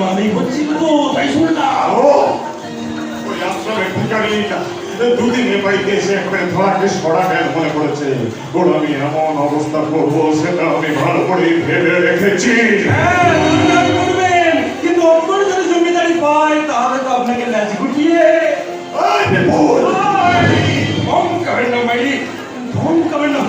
মামি হচ্ছি তাই শুনলাম। ওই আশ্রমের ভিখারিটা দুদিনে বাড়িতে এসে একবারে ধরাকে সরা গেল মনে করেছে। ওর আমি এমন অবস্থা করব সেটা আমি ভালো করে ভেবে রেখেছি। হ্যাঁ, কিন্তু অপর যদি জমিদারি পায় তাহলে তো আপনাকে ল্যাজ গুটিয়ে করেন না মাইরি ধন করেন না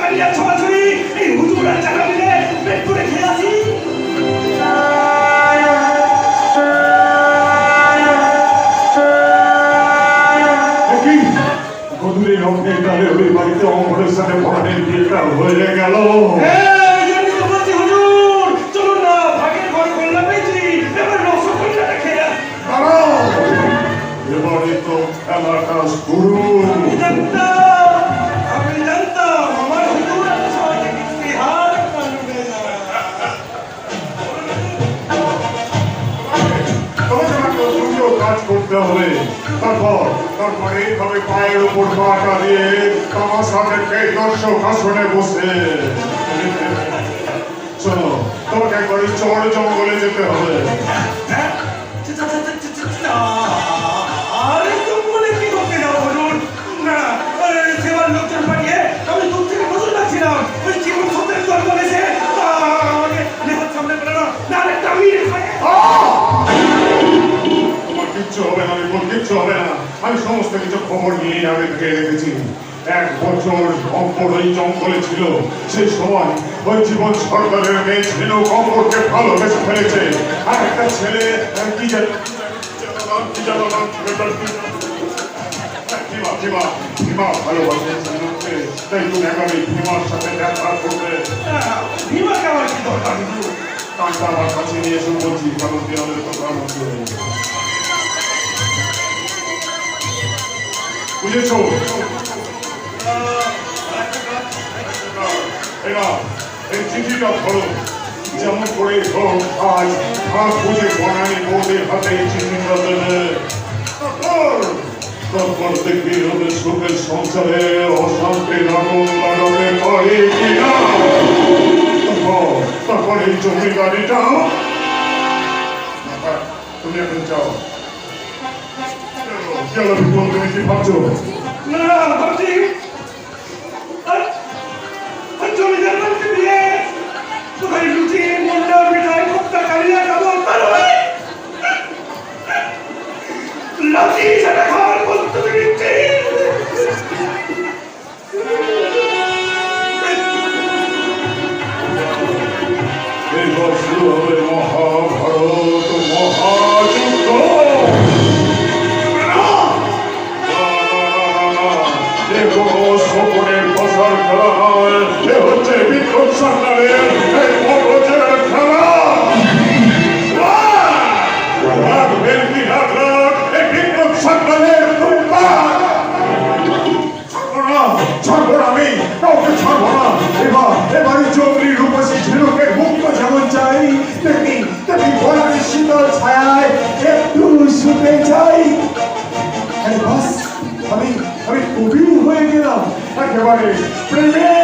কালিয়া ছোড়াছুড়ি এই হুজুর আর মিলে পেট পুড়ে খেয়ে আসি। কি গধুলি কালে ওই বাড়িতে অমরের সাথে ভরানের বিয়েটা হয়ে গেল। এই জন্য তো করতে হবে। তারপর তারপর এইভাবে পায়ের উপর পাটা দিয়ে তামাশাকে দর্শক আসনে বসে। চলো, তোমাকে একবার চর জঙ্গলে যেতে হবে। আমি সমস্ত কিছু খবর নিয়ে আগে থেকে রেখেছি। এক বছর অম্পর ওই জঙ্গলে ছিল সেই সময় ওই জীবন সরকারের মেয়ে ছিল অম্পরকে ভালোবেসে ফেলেছে। আর একটা ছেলে কি জানি? কি জানো নাম? ছেলেটার কি জানো? ভীমা ভীমা ভীমা ভালোবাসে তাই তুমি এই ভীমার সাথে দেখা করবে। ভীমাকে আমার কি দরকার? কানটা আমার কাছে নিয়ে এসে বলছি কারণ দেওয়ালের কথা বুঝেছ এরা এই চিঠিটা ধরো যেমন করে হোক আজ হাত বুঝে বনানি বৌদের হাতে এই চিঠিটা দেবে তারপর দেখবি ওদের সুখের সংসারে অশান্তির আগুন লাগাতে পারে কিনা তারপর এই জমিদারিটা তুমি এখন যাও চলো বিপুল কি ভাবছ না, ভাবছি, আর- আর জমিদার বাড়িতে বিয়ে। কোথায় লুচি, শকুনের ফসল খেলা নয় এ হচ্ছে বিক্রম সন্ন্যালের এই মগজের খেলা। আমি, কাউকে ছাড়বো না। এবার এবারে চৌধুরী রূপসী ঝিনুকের মুক্ত যেমন চাই, তেমনি তেমনি ভোলার শীতল ছায়ায় একটু শুতে চাই। একেবারে প্রেমের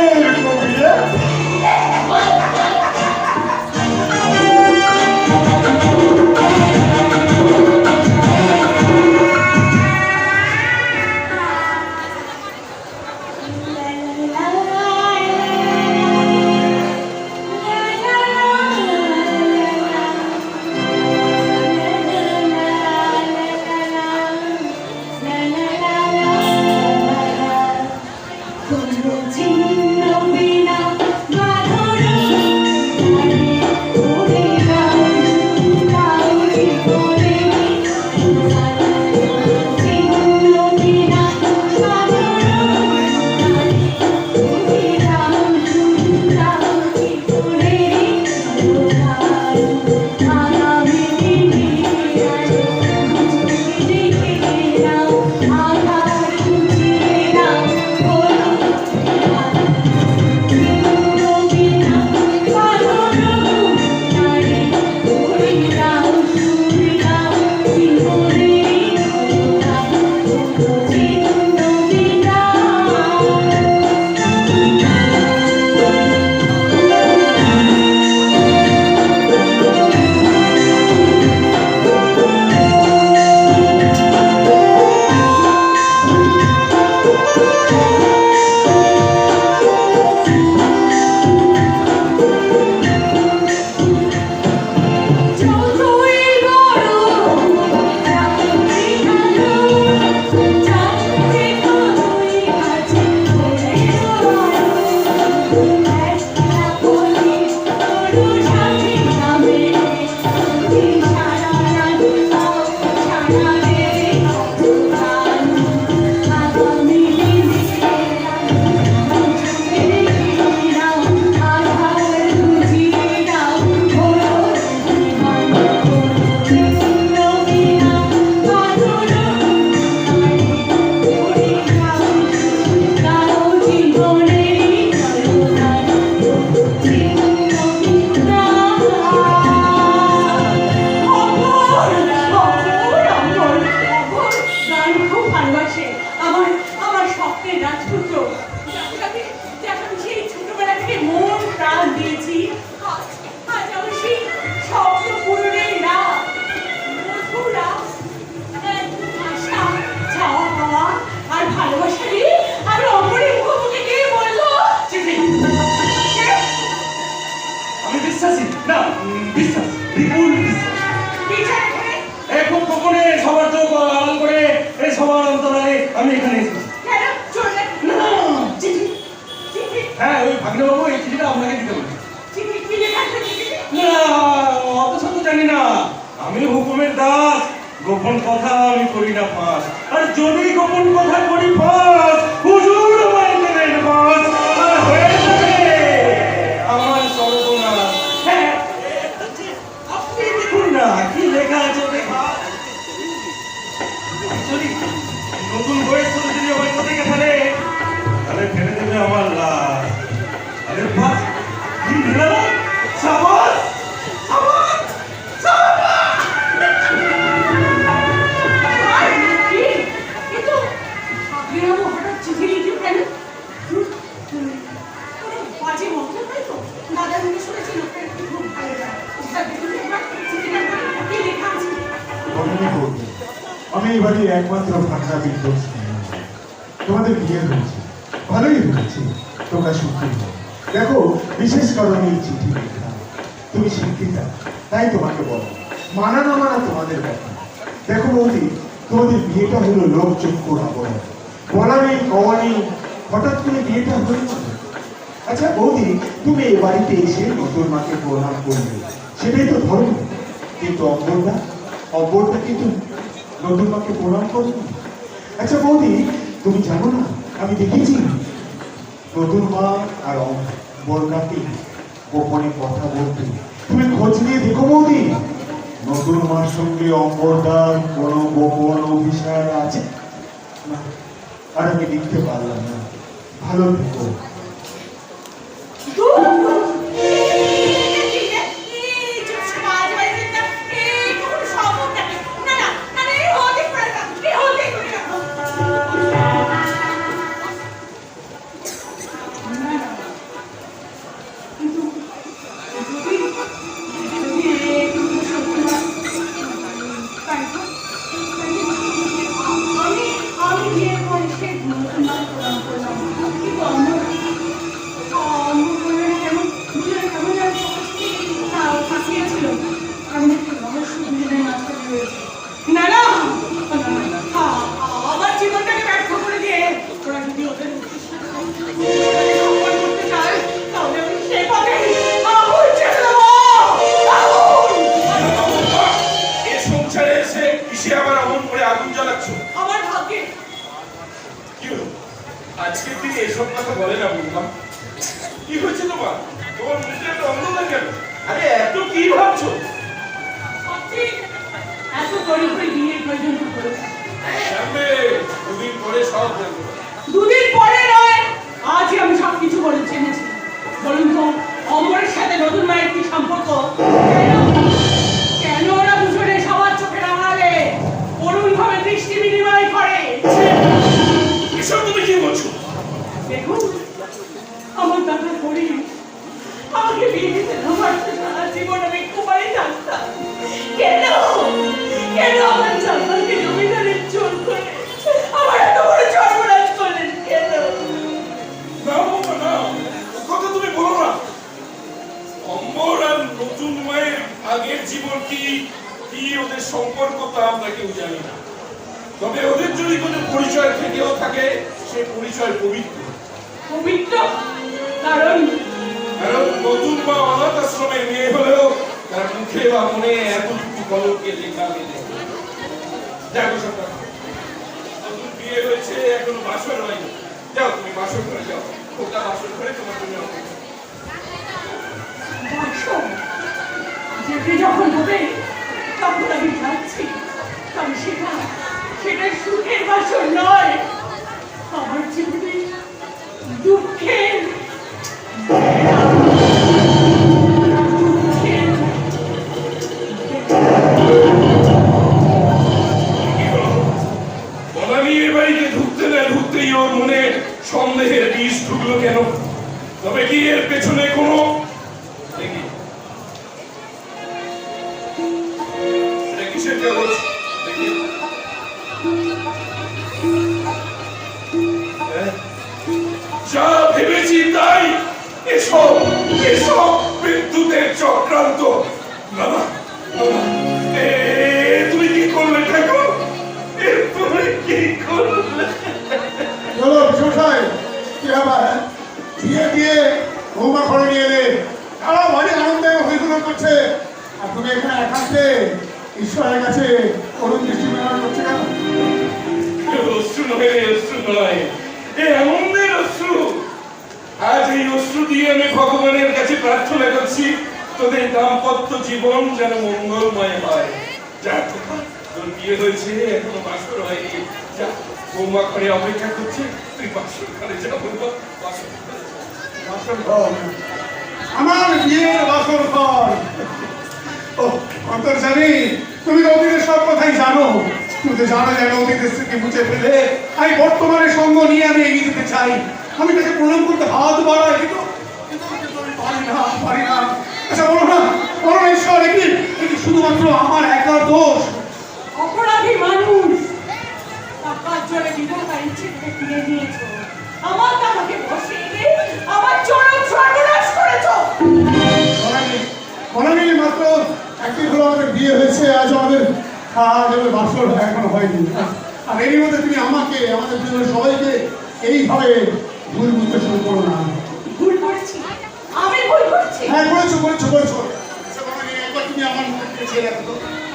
সবার জন্য আনন্দ করে এই সবার অন্তরালে আমি এখানে এসেছি। হ্যাঁ ওই ভাগ্নে বাবু এই চিঠিটা আপনাকে দিতে পারি না অত শত জানি না। আমি হুকুমের দাস গোপন কথা আমি করি না ফাঁস। আর যদি গোপন কথা করি ফাঁস বাড়ির একমাত্র ফাঁকা বিদ্যুৎ তোমাদের বিয়ে হয়েছে। ভালোই হয়েছে তোমরা সুখী দেখো, বিশেষ কারণে এই চিঠি তুমি শিক্ষিতা, তাই তোমাকে বলো। মানা না মানা তোমাদের ব্যাপার দেখো বৌদি, তোমাদের বিয়েটা হলো লোকচক্ষু আবরণ। বলা নেই, কওয়া নেই। হঠাৎ করে বিয়েটা হলো আচ্ছা বৌদি, তুমি এ বাড়িতে এসে নতুন মাকে প্রণাম করবে সেটাই তো ধর্ম। কিন্তু অম্বরটা অম্বরটা কিন্তু নটুমাকে প্রণাম করুন আচ্ছা বৌদি, তুমি জানো না, আমি দেখেছি নতুন মা আর বরকাতি গোপনে কথা বলতে। তুমি খোঁজ নিয়ে দেখো বৌদি নতুন মার সঙ্গে অম্বরদার কোনো গোপন অভিশাপ আছে? আর আমি লিখতে পারলাম না। ভালো থেকো। সাহায্য নয় আমার জীবনে দুঃখের বিয়ে দিয়ে বৌমা আজ এই অশ্রু দিয়ে আমি ভগবানের কাছে প্রার্থনা করছি, তোদের দাম্পত্য জীবন যেন মঙ্গলময় হয়। যা তোর বিয়ে হয়েছে, এখনও বাসর হয়নি। যা বৌমা ঘরে অপেক্ষা করছে। তুই বাসর ঘরে যা যা। বাসর ঘর। আমার বিয়ের বাসর ঘর। ও, অন্তর জানি, তুমি অতীতের সব কথাই জানো। তুমি তো জানো যেন অতীতের স্মৃতি মুছে ফেলে। আমি বর্তমানে সঙ্গ নিয়ে আমি এগিয়ে যেতে চাই। আমি তাকে প্রণাম করতে হাত বাড়াই, কিন্তু পারি না পারি না। আচ্ছা বলো না বলো না একদিন হলো আমাদের বিয়ে হয়েছে আজ আমাদের খাওয়া যাবে বাসর এখনও হয়নি। আর এরই মধ্যে তুমি আমাকে আমাদের জন্য সবাইকে এইভাবে ভুল বুঝতে শুরু করো না। ভুল করেছি? আমি ভুল করেছি? হ্যাঁ করেছ করেছ করেছ। আচ্ছা, একবার তুমি আমার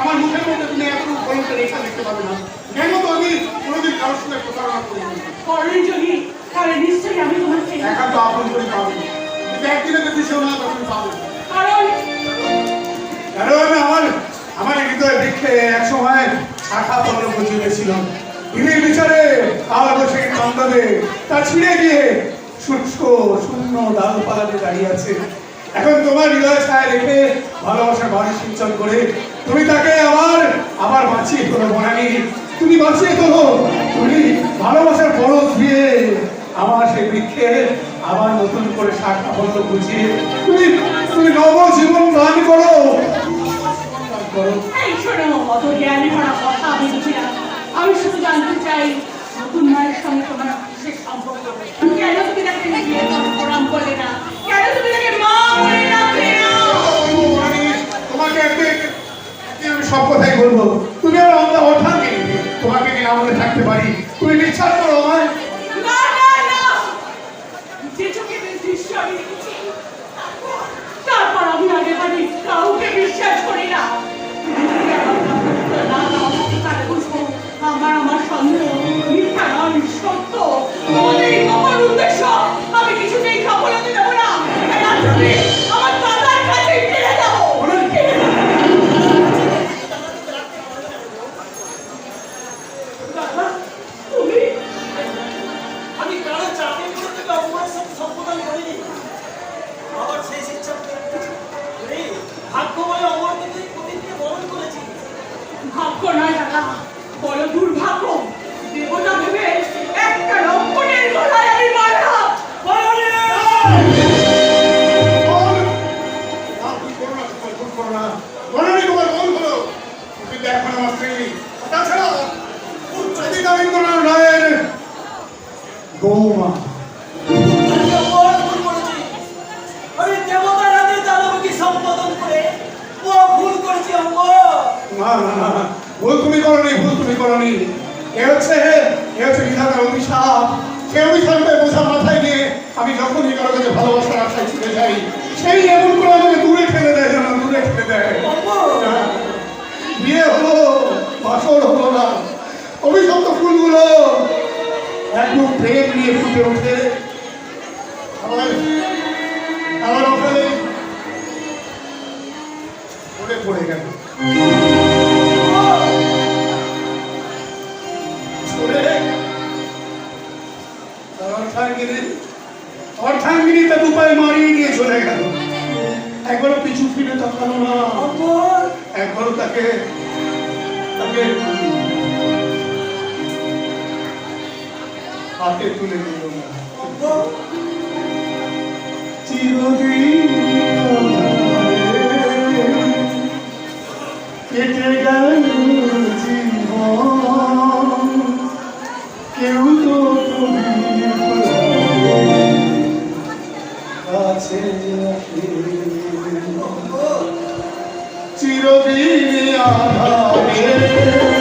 আমার মুখের মধ্যে তুমি ভয়ঙ্কর রেখা দেখতে পাবে না। কেন তো আমি কোনোদিন কারোর সঙ্গে প্রতারণা করিনি করেন যদি তাহলে নিশ্চয়ই আমি তোমাকে একা তো আপন করে পাবে। একদিনে যদি সেও না তখন পাবে। কারণ কারণ আমার আমার এক সময় শাখা পল্ল বুঝিয়েছিল দিনের বিচারে কাল বসে কান্দাবে তা ছিঁড়ে গিয়ে শুষ্ক, শূন্য ডালপালাতে দাঁড়িয়ে আছে। এখন তোমার হৃদয় ছায় রেখে ভালোবাসার বাড়ি সিঞ্চন করে, তুমি তাকে আবার আবার বাঁচিয়ে তোলো বনানি তুমি বাঁচিয়ে তোলো, তুমি ভালোবাসার বরফ দিয়ে আমার সেই বৃক্ষে আবার নতুন করে শাখা বুঝিয়ে তুমি তুমি নব জীবন দান করো। দান এই শোনো অত জ্ঞানী ভরা কথা আমি বুঝি না। আমি শুধু জানতে চাই নতুন মায়ের সঙ্গে তোমার বিশেষ সম্পর্ক কেন তুমি তাকে প্রণাম করলে না? কেন তুমি তাকে মা বলে ডাকলে না? তোমাকে আমি সব কথাই বলব। তুমি আর আমরা অর্থাৎ তোমাকে কি না বলে থাকতে পারি? তুমি বিশ্বাস করো আমায় না না না যে চোখে যে দৃশ্য আমি দেখেছি তারপর- তারপর আমি আগে বাড়ি কাউকে অমর না না না না। ভুল তুমি করনি ভুল তুমি করনি। এ হচ্ছে এ হচ্ছে বিধাতার অভিশাপ। সেই অভিশাপে বোঝা মাথায় নিয়ে আমি যখনই কারও কাছে ভালোবাসার আশায় ছুটে যাই সেই এমন করে আমাকে দূরে ঠেলে দেয় যেন দূরে ঠেলে দেয়। বিয়ে হলো, বাসর হলো না। অভিশপ্ত ফুলগুলো একদম প্রেম নিয়ে ফুটে ওঠে। আবার আবার ওখানে পড়ে পড়ে মারিয়ে নিয়ে চলে গেল। একবারও পিছু ফিরে তাকালো না। একবারও তাকে তাকে হাতে তুলে নিল না। কেটে গেল জীবন। কেউ চিরদিন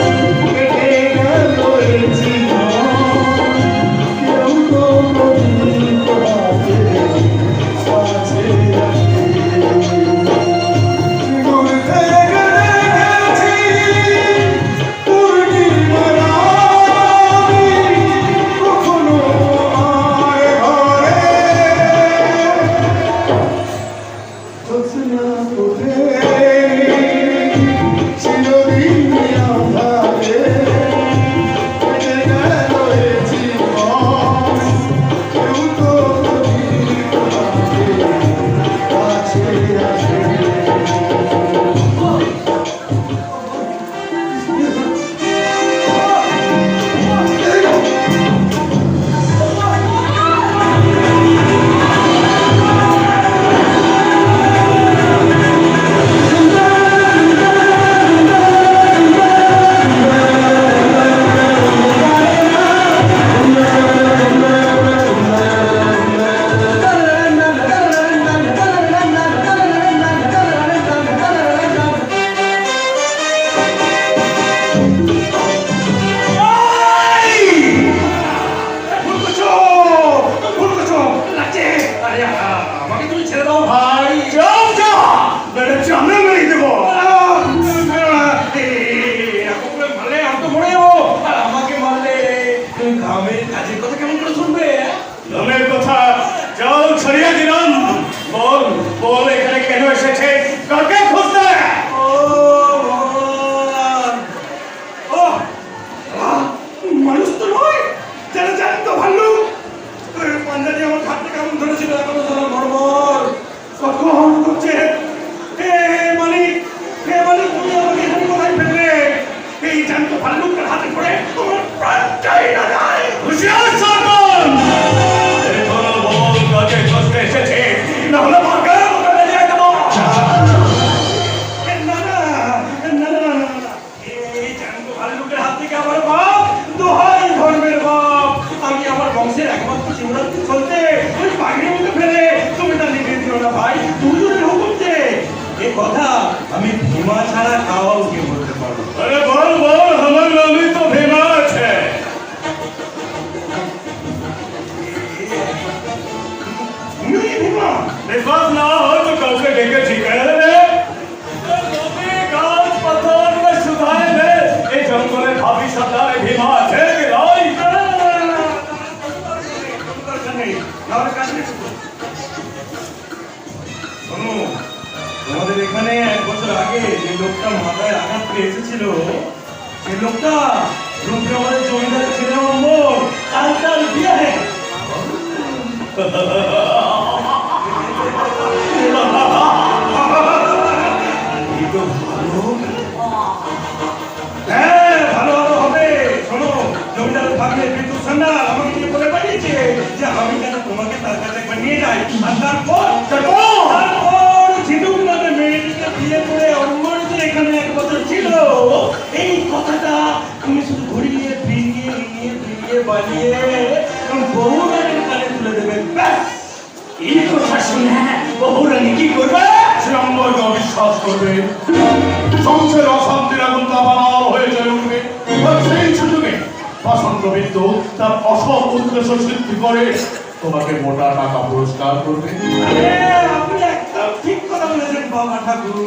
তোমাকে মোটা টাকা পুরস্কার করবে।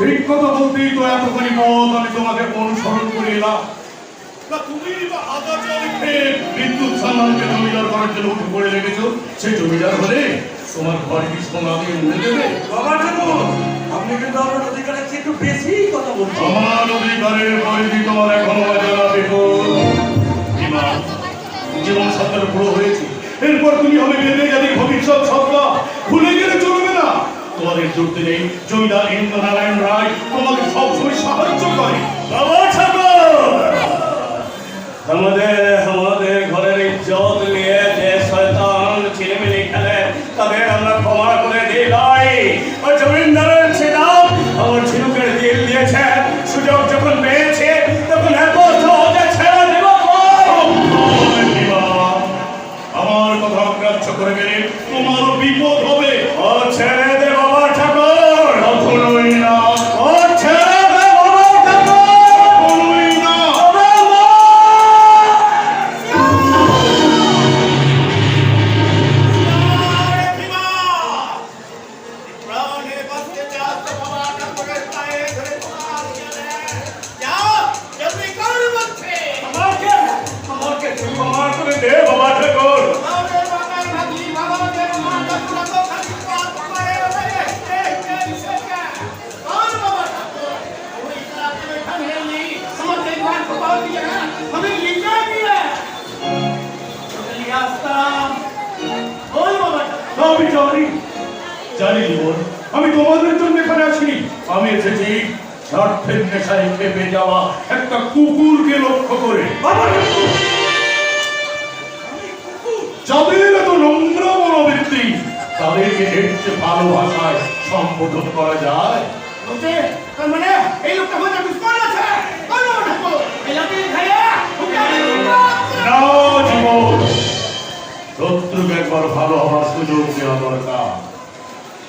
ঠিক কথা বলতেই তো এতখানি মত আমি তোমাকে অনুসরণ করে এলাম। তুমি আদা জল খেয়ে বিদ্যুৎ সালামকে জমিদার করার জন্য উঠে পড়ে লেগেছো সেই জমিদার হলে তোমার ঘরে সোনা দিয়ে উড়ে দেবে? বাবা ঠাকুর আপনি কিন্তু আমার অধিকারের চেয়ে একটু বেশি কথা বলছেন আমার অধিকারের পরিধি তোমার এখনও অজানা জীবন পুরো হয়েছে। এরপর তুমি হবে ভেবে গেলে ভবিষ্যৎ সবটা ভুলে গেলে চলবে না। তোমাদের যুক্তি নেই জৈদা ইন্দ্রনারায়ণ রায় তোমাকে সবসময় সাহায্য করে। বাবা ঠাকুর! আমাদের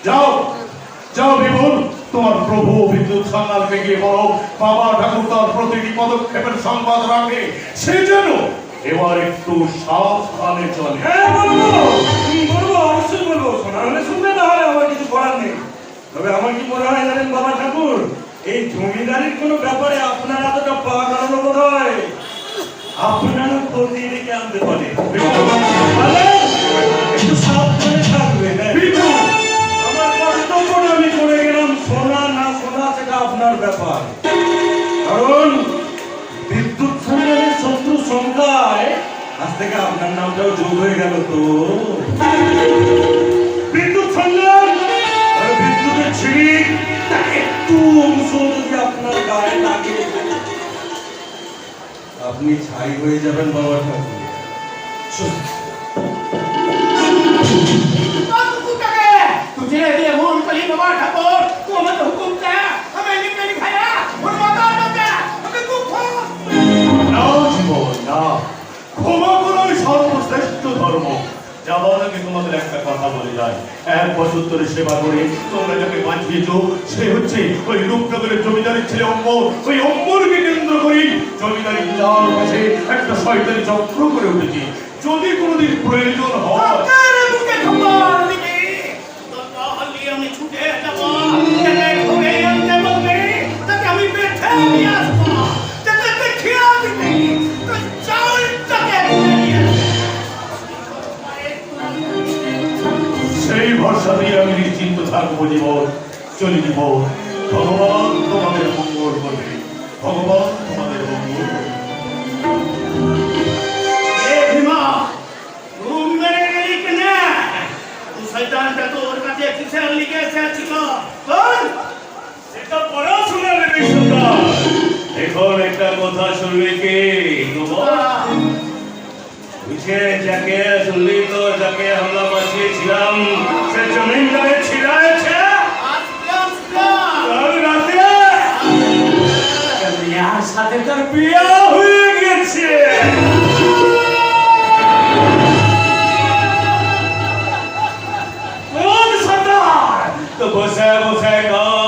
যাও যাও বিপুল। তোমার প্রভু বিদ্যুৎ সান্নালকে গিয়ে বলো বাবা ঠাকুর তার প্রতিটি পদক্ষেপের সংবাদ রাখে সে যেন এবার একটু সাবধানে চলে। হ্যাঁ, অবশ্যই বলব। শোনা হলে শুনবে না হলে আমার কিছু করার নেই। তবে আমার কি মনে হয় জানেন বাবা ঠাকুর? এই জমিদারির কোনো ব্যাপারে আপনার এতটা পাগানো বোধ হয় আপনারা প্রতিদিনকে আনতে পারে। আপনার ব্যাপার। কারণ বিদ্যুৎ সংগ্রামের শত্রু সংখ্যায় আজ থেকে আপনার নামটাও যোগ হয়ে গেল তো। বিদ্যুৎ সংগ্রাম বিদ্যুতের ছিড়িক একটু অংশ যদি আপনার গায়ে লাগে। আপনি ছাই হয়ে যাবেন বাবা ঠাকুর। শুনুন, तुझे না। ক্ষমা করাই সর্বশ্রেষ্ঠ ধর্ম। সে হচ্ছে ওই রূপনগরের জমিদারের ছেলে অম্বর ওই অম্বরকে কেন্দ্র করি জমিদারি যাওয়ার কাছে একটা শয়তানি করে উঠেছি। যদি কোনোদিন প্রয়োজন হয় সেই ভরসাতেই আমি নিশ্চিন্ত থাকব জীবন চলে জীবন ভগবান তোমাদের মঙ্গল করবে। ভগবান তোমাদের মঙ্গল করবে। শয়তানটা তোর কাছে কিসের এসেছিল এখন একটা কথা শুনলে কি? বুঝে যাকে শুনলি তো যাকে আমরা বাঁচিয়েছিলাম সে জমিনদারে ছিড়াইছে সাথে তার বিয়ে হয়ে গেছে। তো বসে বসে গান